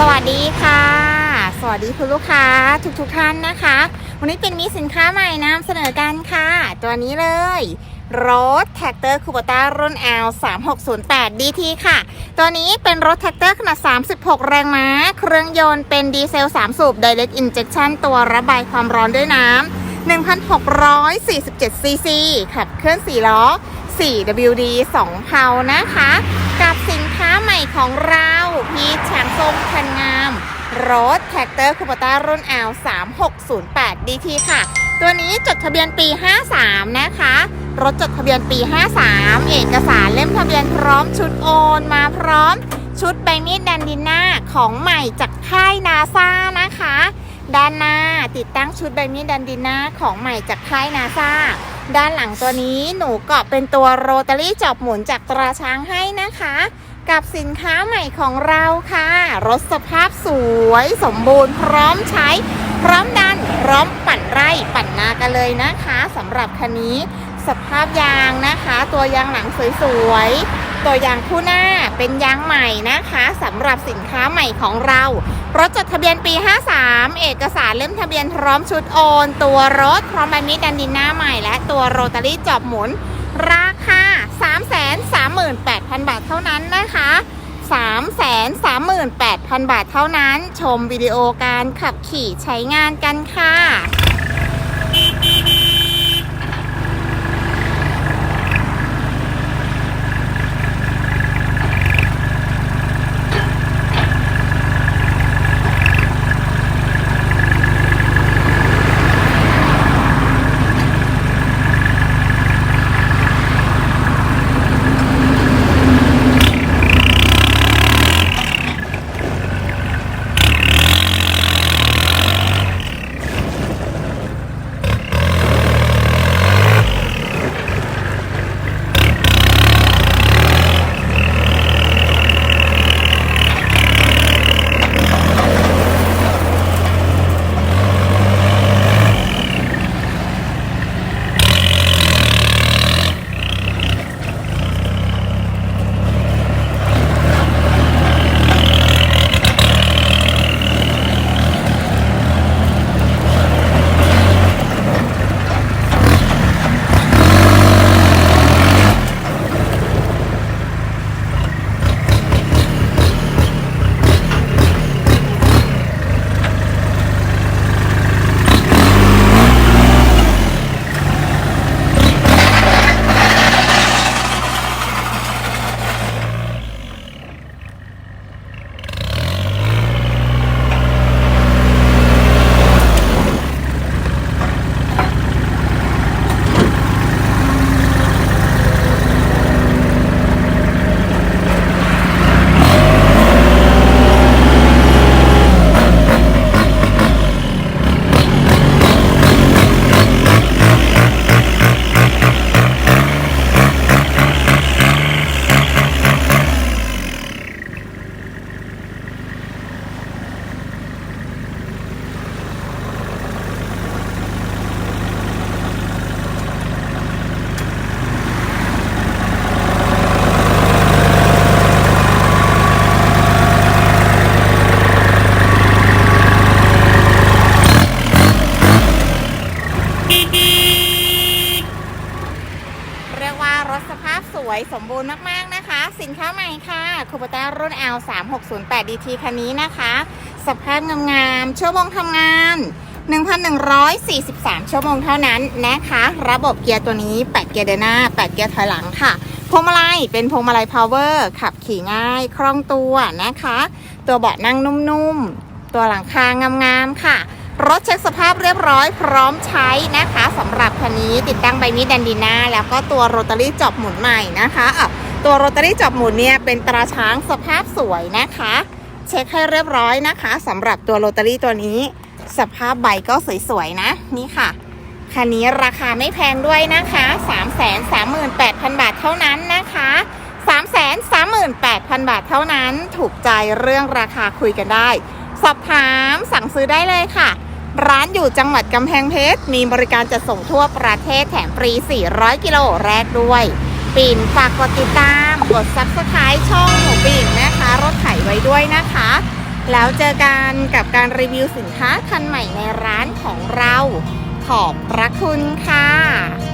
สวัสดีค่ะ สวัสดีคุณลูกค้าทุกๆทท่านนะคะ วันนี้เป็นมีสินค้าใหม่นำเสนอกันค่ะ ตัวนี้เลยรถแท็กเตอร์คูปต้ารุ่น L 3608 DT ค่ะ ตัวนี้เป็นรถแท็กเตอร์ขนาด 36 แรงม้า เครื่องยนต์เป็นดีเซล 3 สูบ Direct Injection ตัวระบายความร้อนด้วยน้ำ1,647ซีซีขับเคลื่อน4ล้อ 4WD 2เพานะคะ กับสินค้าใหม่ของเรา พีชช้างส้มคันงามรถแท็กเตอร์คูปต้ารุ่น L 3608 DT ค่ะ ตัวนี้จดทะเบียนปี 53 นะคะ รถจดทะเบียนปี 53 เอกสารเล่มทะเบียนพร้อมชุดโอนมาพร้อม ชุดใบมีดแดนดินหน้าของใหม่จากค่ายนาซานะคะ ด้านหน้าติดตั้งชุดใบมีดแดนดินหน้าของใหม่จากค่ายนาซา ด้านหลังตัวนี้หนูเกาะเป็นตัวโรตารี่จอบหมุนจากตราช้างให้นะคะ กับสินค้าใหม่ของเราค่ะ รถสภาพสวยสมบูรณ์พร้อมใช้ พร้อมดัน พร้อมปั่นไร่ปั่นนากันเลยนะคะสำหรับคันนี้สภาพยางนะคะ ตัวยางหลังสวยๆตัวยางคู่หน้าเป็นยางใหม่นะคะสำหรับสินค้าใหม่ของเรา รถจดทะเบียนปี 53 เอกสารเล่มทะเบียนพร้อมชุดโอน ตัวรถพร้อมใบมีดดันดินหน้าใหม่ และตัวโรตารี่จอบหมุน ราคา 338,000 บาทเท่านั้นนะคะ338,000 บาทเท่านั้น ชมวิดีโอการขับขี่ใช้งานกันค่ะ วยสมบูรณ์มากๆนะคะ สินค้าใหม่ค่ะคูปต้ารุ่น L 3 6 0 8 DT คันนี้นะคะสภาพงามๆชั่วโมงทำงาน 1,143 ชั่วโมงเท่านั้นนะคะ ระบบเกียร์ตัวนี้ 8 เกียร์เดินหน้า 8 เกียร์ถอยหลังค่ะพวงมาลัยเป็นพวงมาลัยพาวเวอร์ขับขี่ง่ายคล่องตัวนะคะ ตัวเบาะนั่งนุ่มๆ ตัวหลังคางามๆค่ะ รถเช็คสภาพเรียบร้อยพร้อมใช้นะคะสำหรับค ติดตั้งใบมีดแดนดีนาแล้วก็ตัวโรตารี่จอบหมุนใหม่นะคะะตัวโรตารี่จอบหมุนเนี่ยเป็นตราช้างสภาพสวยนะคะ เช็คให้เรียบร้อยนะคะสำหรับตัวโรตารี่ตัวนี้ สภาพใบก็สวยๆนะนี่ค่ะคันนี้ราคาไม่แพงด้วยนะคะ 338,000 บาทเท่านั้นนะคะ338,000 บาทเท่านั้น ถูกใจเรื่องราคาคุยกันได้ สอบถามสั่งซื้อได้เลยค่ะ ร้านอยู่จังหวัดกำแพงเพชร มีบริการจัดส่งทั่วประเทศแถมฟรี 400 กิโลแรกด้วย ปิ่นฝากกดติดตาม กดซับสไคร b ์ช่องหมูปิ่นนะคะ รถไถไว้ด้วยนะคะ แล้วเจอกันกับการรีวิวสินค้าคันใหม่ในร้านของเรา ขอบพระคุณค่ะ